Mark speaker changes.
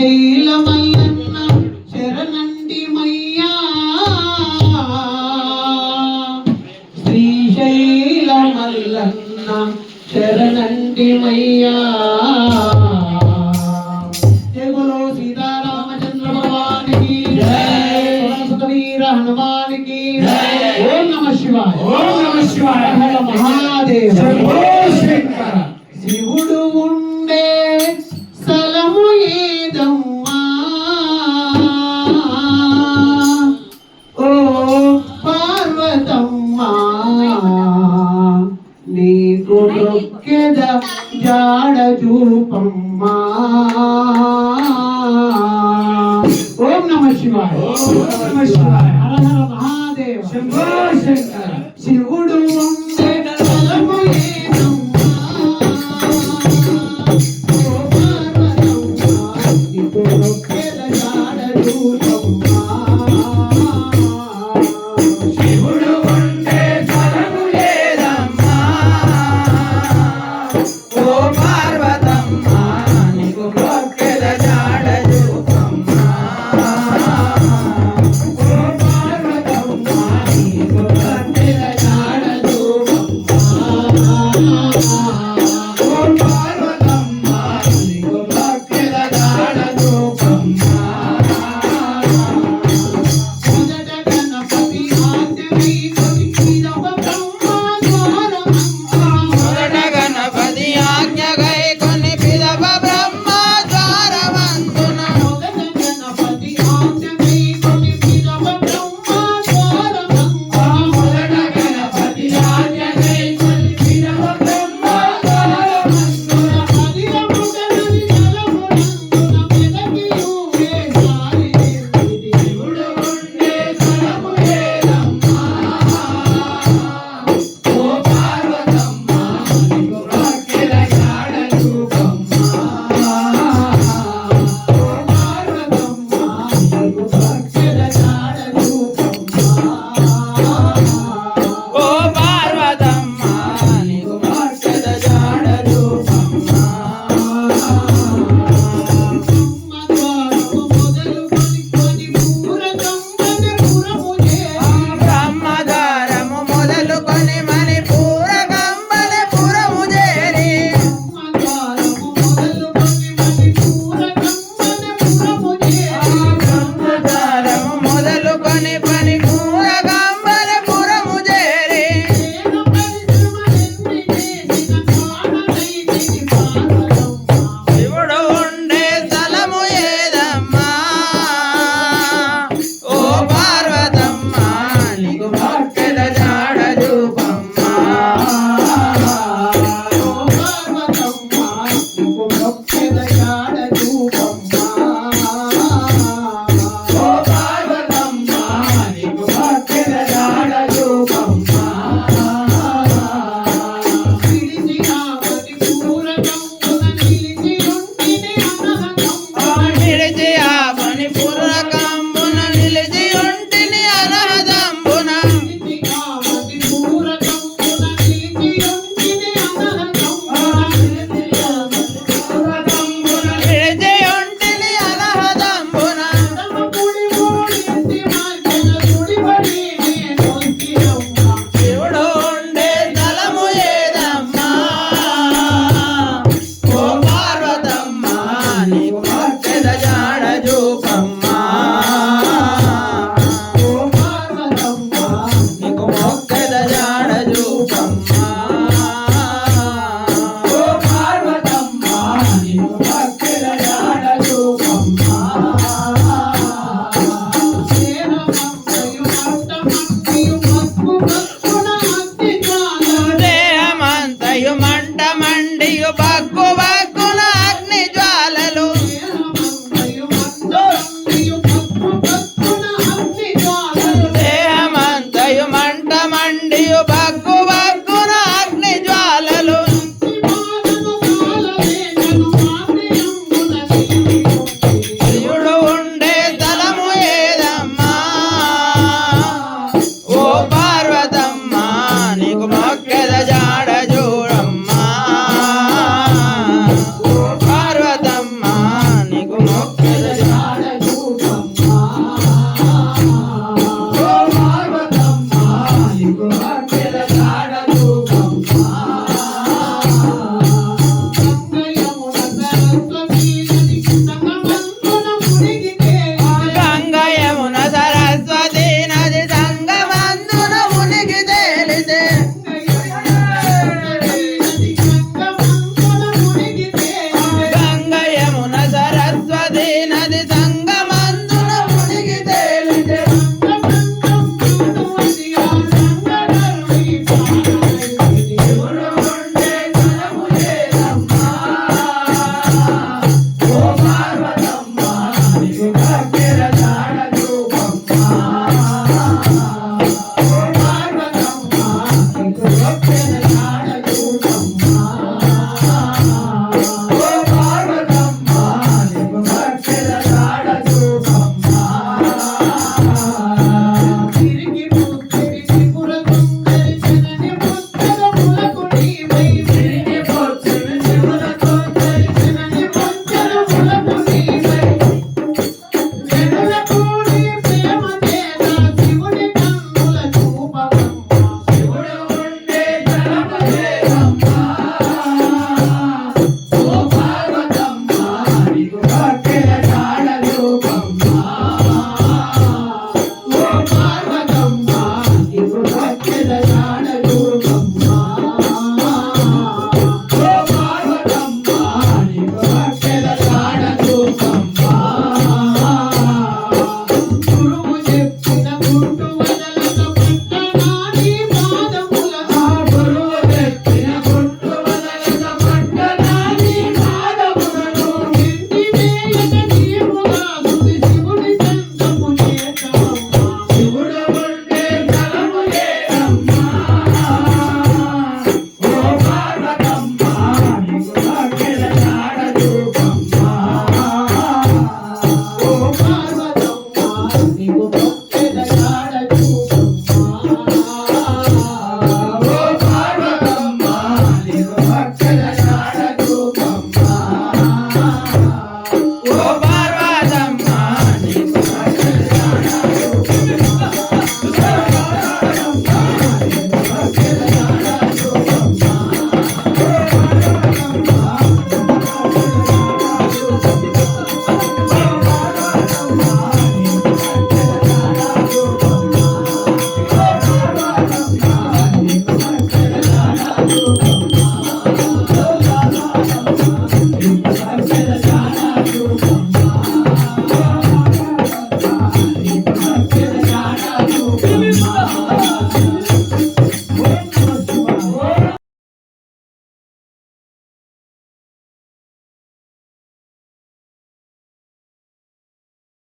Speaker 1: శ్రీశైలమల్లన్న శరణండి మయ్యా శ్రీశైలమల్లన్న శరణండి మయ్యా జయగులో సీతారామచంద్ర భగవానికి సుతవీర హనుమానికి ఓం నమ శివాయ
Speaker 2: ఓం శివాయ.
Speaker 1: మహాదేవ జాడ చూపమ్మా ఓం నమ శివాయ
Speaker 2: ఓం నమః శివాయ.
Speaker 1: హర హర మహాదేవ
Speaker 2: శంభో శంకర.